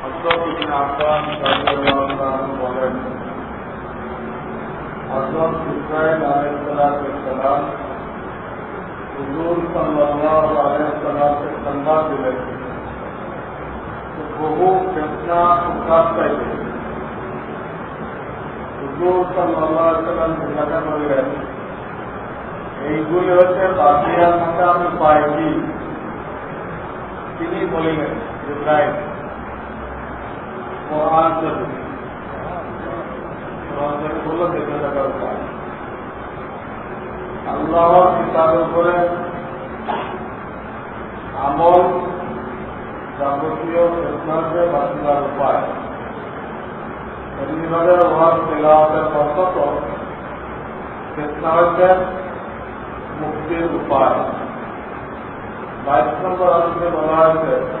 হজরত ইবনে আব্বাস রাদিয়াল্লাহু তাআলা বলেন হজরত ইসরাইল আলাইহিস সালাম হুজুর সাল্লাল্লাহু আলাইহি সাল্লামকে সংবাদ দিলেন যে বহু ফেতনা উদ্ধার পাইবে হুজুর সাল্লাল্লাহু আলাইহি সাল্লাম জিজ্ঞাসা করলেন এইগুলি হচ্ছে বাদিয়ার মধ্যে আমি পাইছি তিনি বলিলেন ইব্রাহিম শরীফ কোরআন দেখে উপরে আমল যাবতীয় ফেতনাকে বাঁচিবার উপায় এমনিভাবে ওহার তেলাওয়াতের ফেতনা হচ্ছে মুক্তির উপায় বাইশ নম্বর অংশে বলা হয়েছে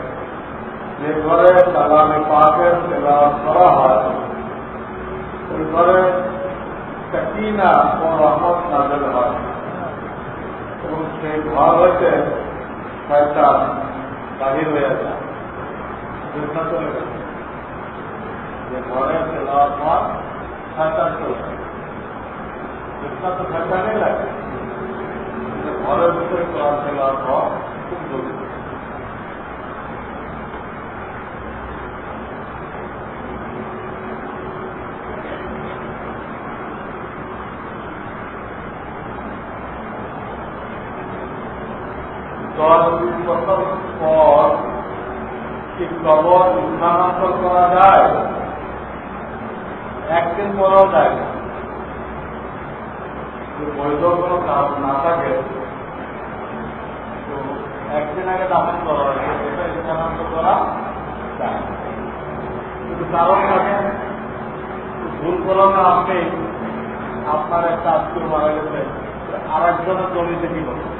যে ঘরে কালামে পাকের তেলাওয়াত করা হয় ওই ঘরে সাকিনা ও রহমত নাজেল হয় এবং সেই ঘর হইতে শয়তান বাহির হয়ে যায় ফেতনা চলে গেছে যে ঘরে তেলাওয়াত হয় শয়তান চলে যায় ফেতনা তো শয়তানই লাগে কিন্তু ঘরের ভিতরে কোরআন তেলাওয়াত হওয়া খুব জরুরি স্থানান্তর করা যায় একদিন পরেও যায় বৈধ কোনো কাজ না থাকে, তো একদিন আগে দাফন করা সেটা স্থানান্তর করা যায় কিন্তু কারণ থাকে ভুল করলাম আপনি আপনার একটা আত্মীয় মারা গেছে। আর একজনের জমিতে কি করবেন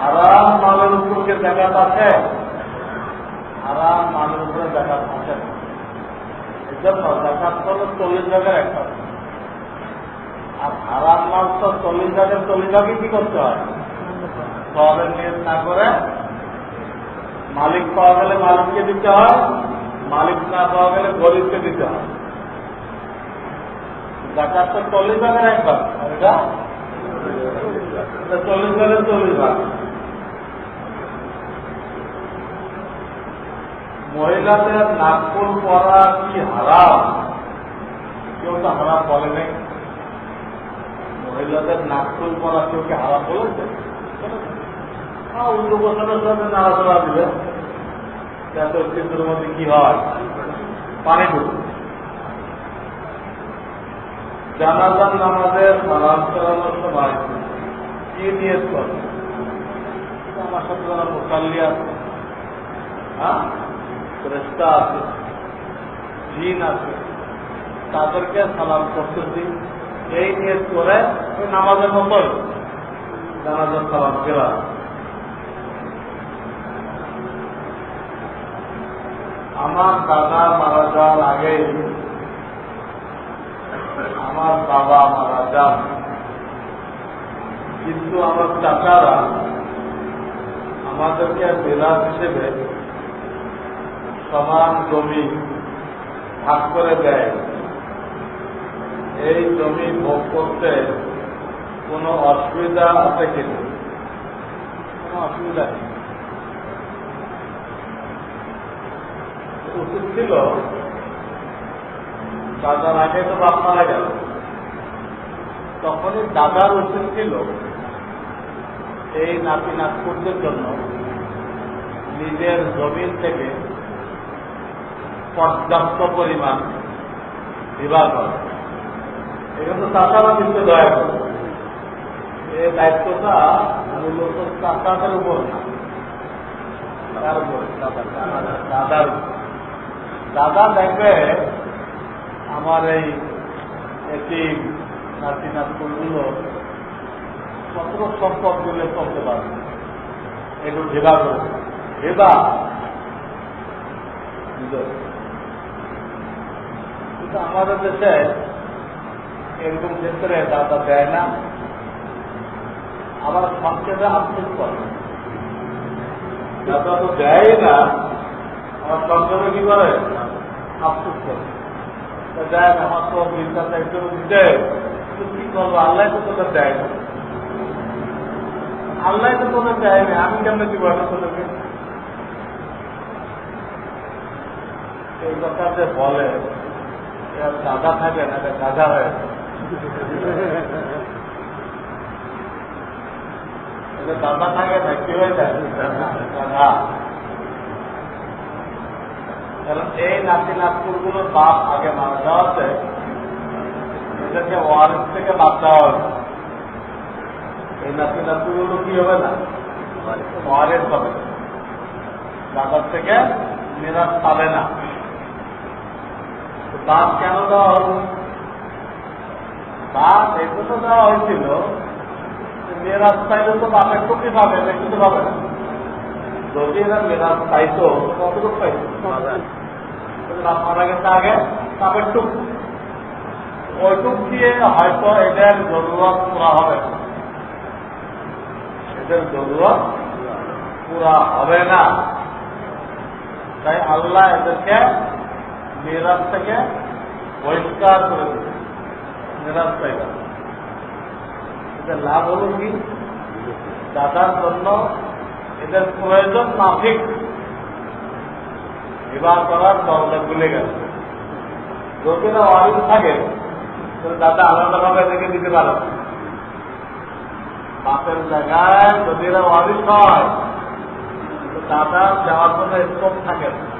হারাম মালের উপরকে দেখাত আছে? হারাম মালের উপরে দেখাত আছে। এই জন্য চল্লিশ ভাগের একটা। আর হারাম মাল তো চল্লিশ ভাগের চল্লিশ ভাগে কি করতে হয়? সবের নিয়ে না করে মালিক পাওয়া গেলে মালিককে দিতে হয়, মালিক না পাওয়া গেলে গরিবকে দিতে হয়। দেখাত তো চল্লিশ ভাগের এক ভাগ চল্লিশ ভাগের চল্লিশ ভাগ। মহিলাদের নাকফুল পরা কি হারাম? কেউ তো হারাম বলে নাই। মহিলাদের নাকফুল পরা কেউ কি হারাম বলেছে? হ্যাঁ উল্টো বছরের সাথে নাড়াচড়া দিবে যাতে চিত্রের মধ্যে কি হয়? পানি ঢুকবে জানাজান নামাজের সালাম চালানোর সময় কি করে? আমার সাথে মোকাল্লি আছে হ্যাঁ? ফেরেস্তা আছে জিন আছে, তাদেরকে সালাম করতেছি। এই নিয়ত করে ওই নামাজের মতন জানাজার সালাম ফেরা। আমার দাদা মারা যাওয়ার আগে আমার বাবা মারা যান। কিন্তু আমার চাচারা আমাদেরকে বেলাস হিসেবে সমান জমি ভাগ করে দেয়। এই জমি ভোগ করতে কোনো অসুবিধা আছে কিনা কোনো অসুবিধা নেই। উচিত ছিল, দাদার আগে তো বাপ মারা গেল। তখনই দাদার উচিত ছিল এই নাতি নাতকুরদের জন্য নিজের জমিন থেকে পর্যাপ্ত পরিমাণ বিবাহ করে। এখানে চাষারা দিতে দয়া করে। এই দায়িত্বটা মূলত চাষাদের উপর দাদার দাদা দেখবে আমার এই এটি নাতি নাতগুলো কত সম্পদ দিলে চলতে পারবে একটু ভেবা করে ভেবা কিন্তু আমাদের দেশে এরকম ক্ষেত্রে দাদা দেয় না। আবার সবচেয়ে আফসোস করে। দাদা তো দেয় না, আমার সরকারে কি করে? আফসোস করে। আমার কি আমি কেমন এই যে বলে দাদা থাকে না গাধা হয়ে। দাদা থাকে না কি হয়ে গাধা কারণ এই নাতি নাতপুরগুলোর বাপ আগে মারা যাওয়াতে এদেরকে ওয়ারিস থেকে বাদ দেওয়া হবে। এই নাতি নাতপুরগুলো কি হবে না? ওয়ারিস হবে। দাদার থেকে মেরাজ পাবে না। বাপ কেন দেওয়া হলো বাপ এগুলো দেওয়া হয়েছিল। মেরাজ পাইলে তো বাপের টুকি পাবে না কিন্তু পাবে না। যদি এরা মেরাজ পাইতো কতটুকু পাইতো বাপ মারা গেছে আগে বাপের টুক। ওইটুক দিয়ে হয়তো এদের জরুরত পুরা হবে। এদের জরুরত পুরা হবে না। তাই আল্লাহ এদেরকে মেরাজ থেকে বহিষ্কার করে দিচ্ছে পাইবা এদের লাভ হলো কি? দাদার জন্য এদের প্রয়োজন মাফিক। বিবাহ করার দরজা খুলে গেল যদি না ওয়ারিস থাকে, তাহলে দাদা আলাদাভাবে রেখে দিতে পারে বাপের জায়গায় যদি এরা ওয়ারিস হয় দাদা যাওয়ার জন্য স্কোপ থাকে না।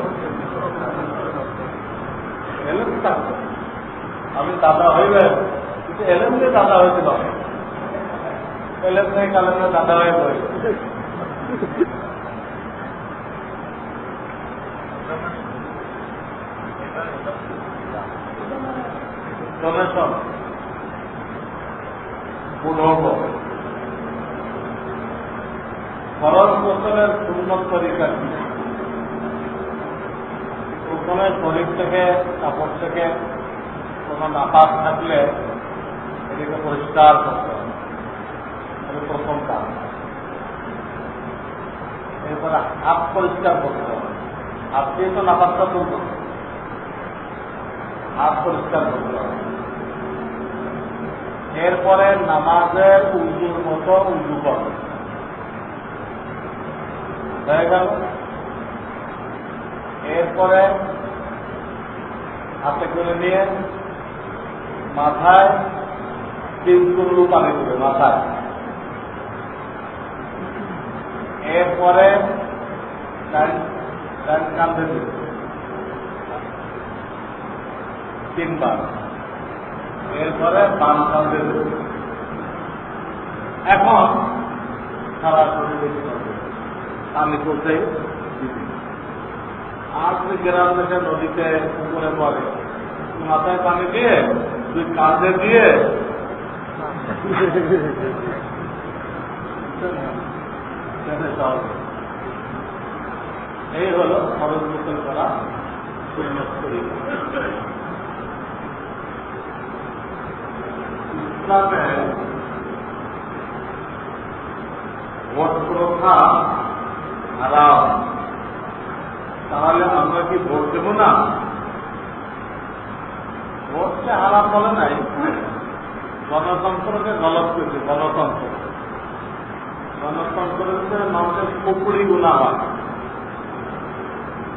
আমি দাদা হইবে কিন্তু এলএম দিয়ে দাদা হয়েছিল এলএম থেকে কালেমে দাদা হয়ে ডোনেশন পুনর্ব খরচ গোসলের সুন্নত তরিকা কি প্রথমে শরীর থেকে কাপড় থেকে কোনো নাপাস থাকলে এটাকে পরিষ্কার করতে হবে। প্রথম কাজ। এরপরে হাত পরিষ্কার করতে হবে। হাত দিয়ে তো নাপাসটা তুলতে হবে। হাত পরিষ্কার করতে হবে। এরপরে নামাজের উজুর মতো উজু করবে হয়ে এরপরে হাতে করে নিয়ে মাথায় তিন কুল্লু পানি দেবে, মাথায়। এরপরে কাঁধে দেবে। তিনবার। এরপরে বাম কাঁধে দেবে। এখন সারা শরীরে পানি করতে আর গ্রাম দেশে নদীতে উপরে পড়ে মাথায় পানি দিয়ে, তুই কাঁধে দিয়ে এই হলো খরচ গোসল করা। ইসলামে ভোট প্রথা হারাম তাহলে আমরা কি ভোট দেব না। ভোটকে হারাম বলে নাই। গণতন্ত্রকে গলত করছে, গণতন্ত্র। গণতন্ত্রতে মানুষের কুকুরি গুণা হয়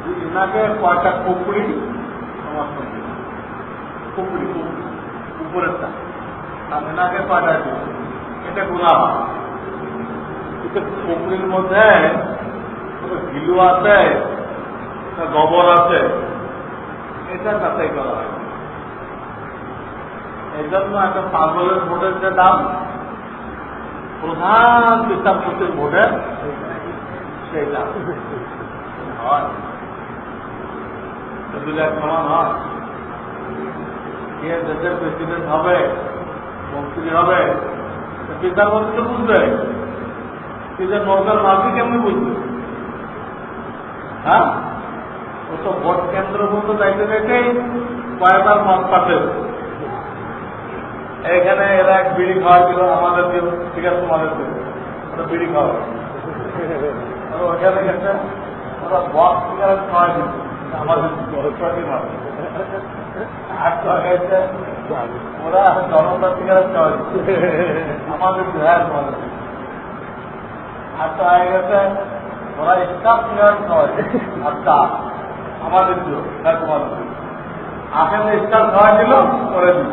যে ইনাকে কয়টা তোমার সঙ্গে পুকুরি পুকুরি উপরেরটা সামনে নাকে পাঠায় দিল এটা গুণা হয় কিন্তু পুকুরির মধ্যে গিলু আছে? গোবর আছে, এটা যাচাই করা হয়। এই জন্য একটা পাগলের ভোটের যে দাম, প্রধান বিচারপতির ভোটের সেই দাম। প্রেসিডেন্ট হবে, মন্ত্রী হবে বিচারপতি তো বুঝবে। নৌকার মাঝি কেমনি বুঝবে? হ্যাঁ? তো ভোট কেন্দ্র পর্যন্ত যাইতে যাইতেই কয়েকবার মত পাঠে এখানে এরা এক বিড়ি খাওয়া ছিল আমাদের দিল ঠিক আছে, তোমাদের দিল ওরা বিড়ি খাওয়া। ওখানে গেছে, ওরা বক্স সিগারেট খাওয়া দিল আমাদের ওরা জনতা সিগারেট খাওয়া আমাদের আর তো হয়ে গেছে ওরা স্টাফ সিগারেট খাওয়া আর আমাদের দিল হ্যাঁ তোমাদের দিল। আসলে খাওয়া দিল করে দিল।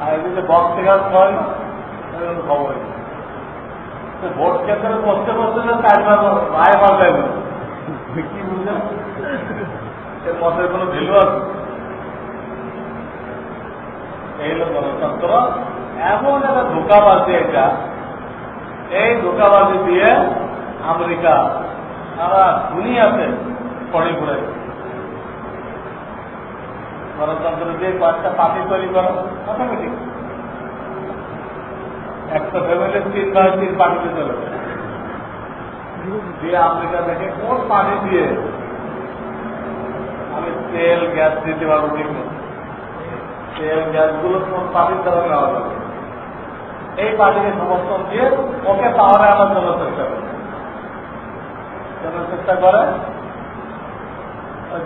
আর এদিকে বক্স খাওয়াই না খবর ভোট কেন্দ্রে বসতে বসতে তো চারবার রায় পাল্টাই না কি বুঝলেন এর মধ্যে কোনো ভ্যালু আছে? এই হলো গণতন্ত্র এমন একটা ধোকাবাজি এটা এই ধোকাবাজি দিয়ে আমেরিকা, সারা দুনিয়াতে পড়ে ঘুরে গণতন্ত্র দিয়ে কয়েকটা পার্টি তৈরি করো অটোমেটিক একটা ফ্যামিলির তিন ভাই, তিন পার্টিতে চলে। দিয়ে আমেরিকা দেখে কোন পার্টি দিয়ে আমি তেল, গ্যাস দিতে পারব ঠিক মতো। তেল গ্যাসগুলো কোন পার্টির দ্বারা নেওয়া যাবে? এই পার্টিকে সমর্থন দিয়ে ওকে পাওয়ারে আনার জন্য চেষ্টা করে। চেষ্টা করে?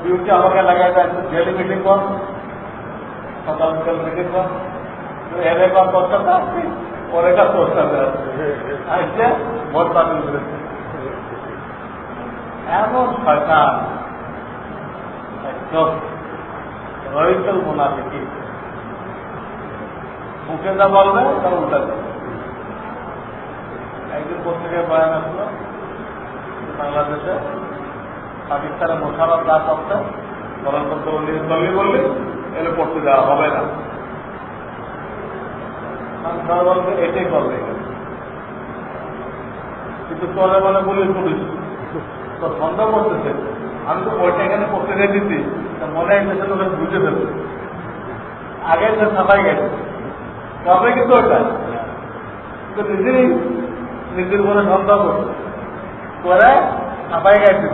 ডিউটি আমাকে লাগাই দেয় ডেলি মিটিং কর সকাল বিকাল মিটিং কর এর একবার করতে আসছি একটা করতে আসছে ভোট বাতিল করেছে এমন সরকার একদম রহিতল মোনাফিকি মুখে যা বলবে তার উল্টা একদিন পত্রিকায় বয়ান আসলো বাংলাদেশে পাকিস্তানের মোশারফ যা করতে গণতন্ত্র বললি এলে করতে দেওয়া হবে না। এটাই করবে। কিন্তু চলে মানে তো সন্দেহ করতেছে। আমি তো বইটা এখানে পত্রিকায় দিচ্ছি মনে লোকের বুঝে ফেলবে। আগে সে সাফাই গেছে। তবে কিন্তু ওটা। কিন্তু নিজেরই নিজের মনে সন্দেহ করছে। করে সাফাই গেছে।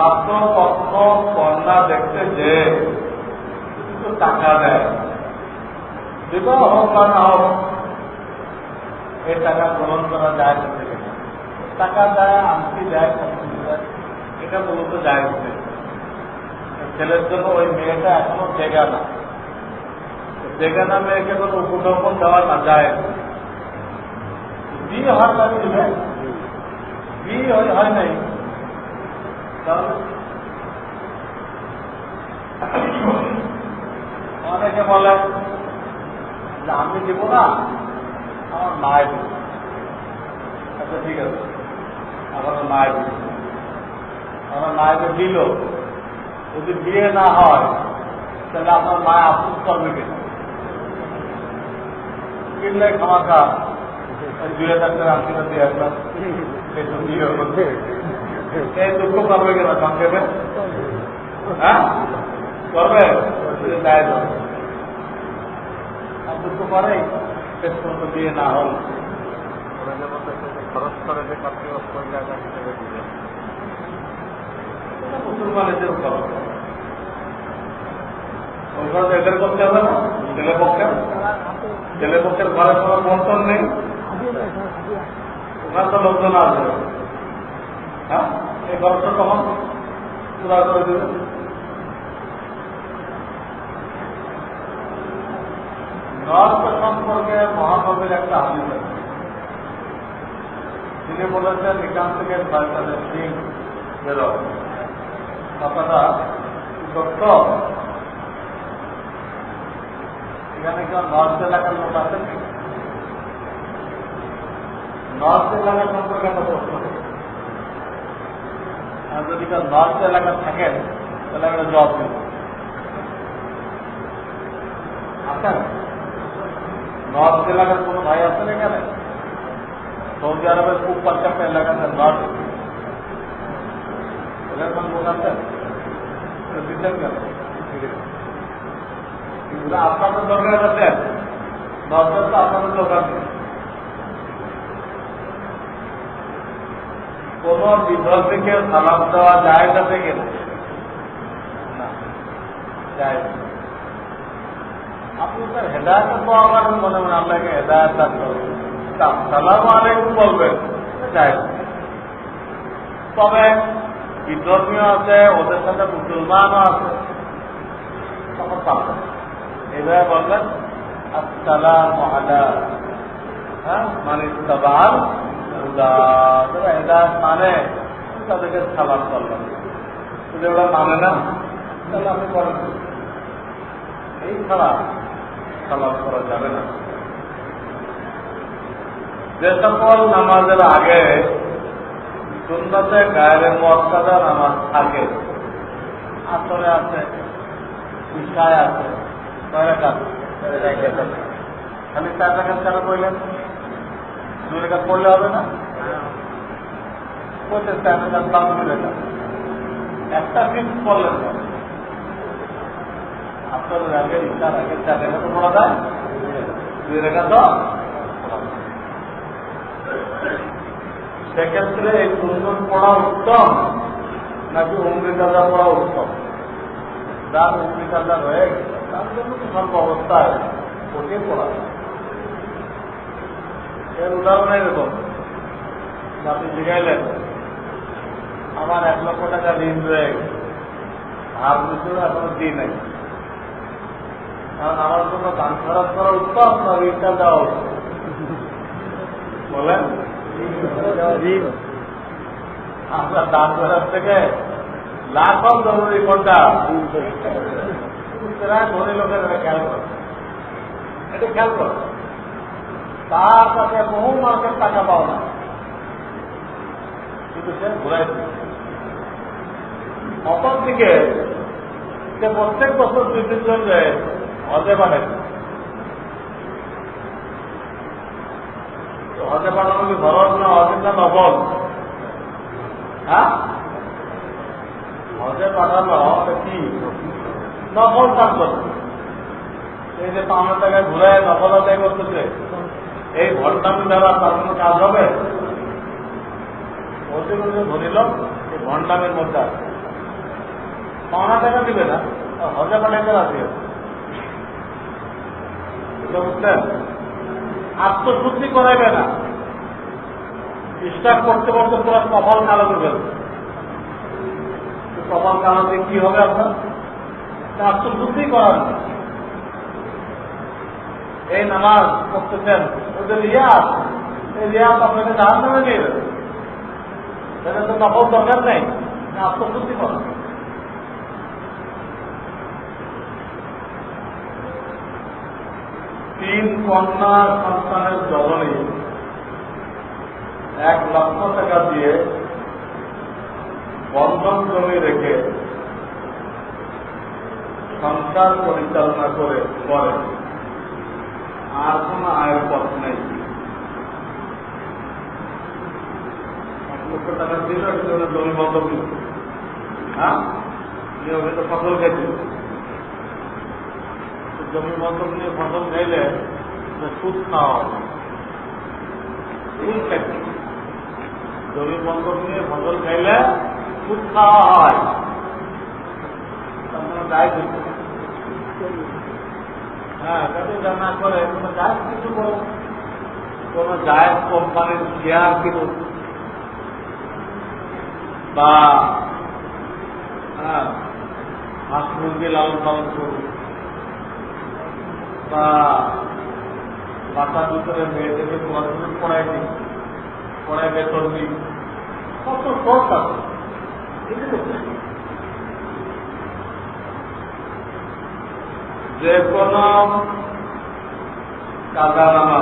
যে পাত্র পক্ষ কন্যা দেখতে যে কিছু টাকা দেয়। বিবাহ হোক বা না হোক এই টাকা গ্রহণ করা যায় টাকা দেয়, আংটি দেয় এটা মূলত যায় না। ছেলের জন্য ওই মেয়েটা এখনও জায়গা না জায়গা না মেয়েকে কোনো উপঢৌকন দেওয়া না যায়। বিয়ে হয় দিবে বিয়ে হয় নাই। অনেকে বলে যে আমি দিব না, আমার মায় দিব। আচ্ছা ঠিক আছে। আমার মায় দিব। আমার মায়ের দিল। যদি বিয়ে না হয়, তাহলে আপনার মায় আফসোস করবে কিনা কিনলে খামাখা ওই দুই হাজার টাকা আশীর্বাদ দিয়ে আসলাম। এই দুঃখ করবে কিনা? সংক্ষেপে হ্যাঁ? করবে দেয় দুঃখ করে শেষ পর্যন্ত বিয়ে না হল। খরচ করে যে হিসেবে দিবে মুসলমানের যে খরচ। এদের করতে হবে না ছেলে পক্ষে। ছেলে পক্ষের ঘরে কোনো বন্টন নেই। ওখানে তো লোকজন আসবে। হ্যাঁ? এই তখন পুরা করে দেবে নর্থ সম্পর্কে মহানবীর একটা হাদিস আছে। তিনি বলেছেন, এখান থেকে শয়তানের সিং বেরোয় কথাটা সত্য। এখানে কেউ নর্থ এলাকার লোক আছেন নর্থ এলাকার সম্পর্কে একটা প্রশ্ন যদি কেউ নর্থ এলাকা থাকেন, তাহলে একটা জব দেব। আছেন? নর্থ এলাকার কোনো ভাই আছেন এখানে? সৌদি আরবের খুব পাঁচটা এলাকাতে নর্থ। এরকম লোক আছেন দিচ্ছেন কেন? আপনাদের দরকার আছে। নর্থের তো আপনাদের দরকার নেই। কোন বিধর্মীকে সালাম দেওয়া যায় না থেকে আপনি তার হেদায়ত পাওয়া করেন মনে মনে হেদায়ত সালাম বলবেন তবে বিধর্মীয় আছে, ওদের সাথে মুসলমানও আছে। এইভাবে বলবেন, আসসালাম হ্যাঁ মানে সবার মানে তাদেরকে যদি ওরা মানে না? এই ছাড়া করা যাবে না। যে সকল নামাজের আগে সুন্নতে গায়ের মর্যাদা নামাজ থাকে, আসরে আছে ইশায় আছে খালি চার রেখা কেন করলেন দুই রেখা পড়লে হবে না? চার রেখা দাম দুই রেখা একটা ফিক্স করলেন আপনার আগে ইশার আগে চার রেখা তো পড়া যায়? দুই রেখা তো? সেক্ষেত্রে এই সুন্দর পড়া উত্তম, নাকি অমৃতাজা পড়া উত্তম? যার অমৃতাজা রয়ে গেছে, তার জন্য তো সর্ব অবস্থায় ওকে পড়া। এর উদাহরণ এরকম। আপনি জিগাইলেন আমার এক লক্ষ টাকা ঋণ রয়ে গেছে। আর কিছু এখনও দিই নাই। কারণ আমার জন্য দান খরচ করা উত্তম না ঋণটা দেওয়া উত্তম বলেন? আমরা দান করার থেকে লাখো জরুরি কোনটা? ধনী লোকের এটা খেয়াল করে। এটা খেয়াল করে। তার কাছে বহু মানুষের টাকা পাও না কিন্তু সে ঘুরাই অপর দিকে সে প্রত্যেক বছর দুই তিনজন হজে পাঠায় হজে পাঠানো কি খরচ না হজের না নবল হ্যাঁ? হজে পাঠানো কি? নকল কাজ করছে এই যে পাঁচ টাকায় ঘুরে নকল আদায় করতেছে, এই ঘন্টামি দ্বারা তার কোনো কাজ হবে? করে ধরিল, এই ঘন্টামের মধ্যে আছে পাওনা টাকা দিবে না হজে পাঠাইতে রাজি আছে। বুঝলেন আত্মশুদ্ধি করাইবে না। স্টার্ট করতে করতে পুরো কপাল কালো করে ফেলবে তো কপাল কালো দিয়ে কি হবে আপনার? আত্মশুদ্ধি করার। এই নামাজ করতেছেন ওদের রিয়াজ এই রিয়াজ আপনাকে জাহান নামে নিয়ে যাবে সেটা তো নকল দরকার নেই। আত্মশুদ্ধি করা তিন কন্যা সন্তানের জননী এক লক্ষ টাকা দিয়ে বন্ধন জমি রেখে সংসার পরিচালনা করে করে। আর কোন আয়ের পথ নেই। লক্ষ টাকা দিল একটু জমি বন্ধক দিল হ্যাঁ? ফসল খেয়েছিল জমি বন্ধক নিয়ে ফসল খাইলে সুদ খাওয়া হবে। জমি বন্ধক নিয়ে ফসল খাইলে সুদ খাওয়া হয়। হ্যাঁ কোম্পানির হ্যাঁ মুরগি লালন পালন করুক বা বাচ্চার ভিতরে মেয়েদেরকে পড়াশোনা পড়াই দিই, পড়ায় বেতন দিই। কত সোর্স আছে? যে কোন কাজা নামা।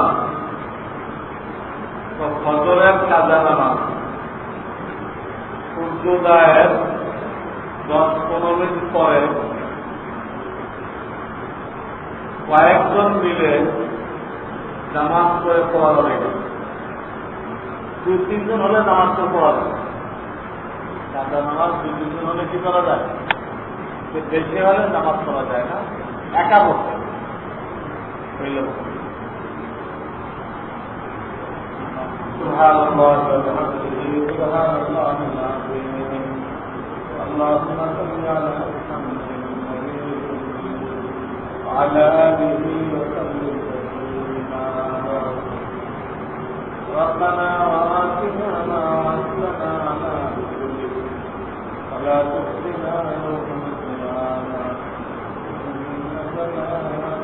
ফজরের কাজা নামা। সূর্যোদয়ের দশ পনেরো মিনিট পরে কয়েকজন মিলে নামাজ করে পড়া যাবে না। দুই তিনজন হলে নামাজ করে পড়া যাবে কাজা নামাজ দুই তিনজন হলে কি করা যায় যে বেশি হলে নামাজ পড়া যায় না একা পড়তে হবে। হইল سبحان الله وبحمده سبحان الله العظيم اللهم صل على محمد وعلى آله ربنا وآتنا ما وعدتنا على رسلك ولا تخزنا يوم القيامة إنك لا تخلف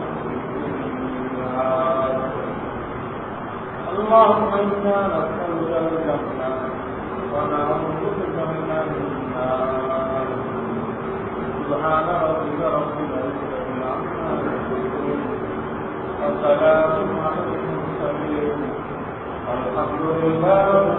اللهم إنا نسألك الجنة ونعوذ بك من النار سبحان ربك رب العزة عما يصفون وسلام الحمد لله رب